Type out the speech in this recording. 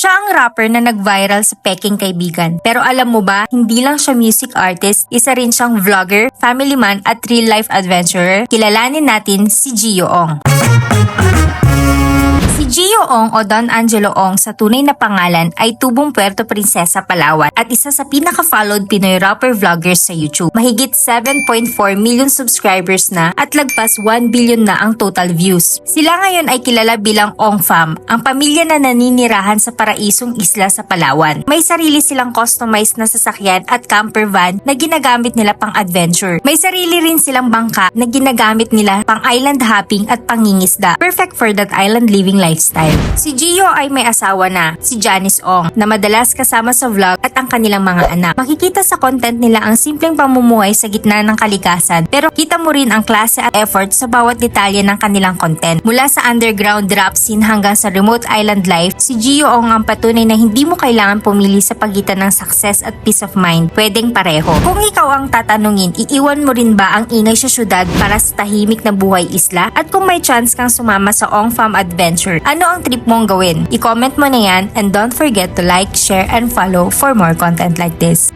Siya ang rapper na nag-viral sa Peking Kaibigan. Pero alam mo ba, hindi lang siya music artist, isa rin siyang vlogger, family man at real-life adventurer. Kilalanin natin si Gio Ong. Gio Ong o Don Angelo Ong sa tunay na pangalan ay tubong Puerto Princesa, Palawan at isa sa pinaka-followed Pinoy rapper vloggers sa YouTube. Mahigit 7.4 million subscribers na at lagpas 1 billion na ang total views. Sila ngayon ay kilala bilang Ong Fam, ang pamilya na naninirahan sa paraisong isla sa Palawan. May sarili silang customized na sasakyan at camper van na ginagamit nila pang adventure. May sarili rin silang bangka na ginagamit nila pang island hopping at pangingisda. Perfect for that island living lifestyle. Si Gio ay may asawa na, si Janice Ong, na madalas kasama sa vlog at ang kanilang mga anak. Makikita sa content nila ang simpleng pamumuhay sa gitna ng kalikasan, pero kita mo rin ang klase at effort sa bawat detalye ng kanilang content. Mula sa underground drop scene hanggang sa remote island life, si Gio Ong ang patunay na hindi mo kailangan pumili sa pagitan ng success at peace of mind. Pwedeng pareho. Kung ikaw ang tatanungin, iiwan mo rin ba ang ingay sa syudad para sa tahimik na buhay isla? At kung may chance kang sumama sa Ong Farm Adventure, ano ang trip mong gawin? I-comment mo na yan and don't forget to like, share, and follow for more content like this.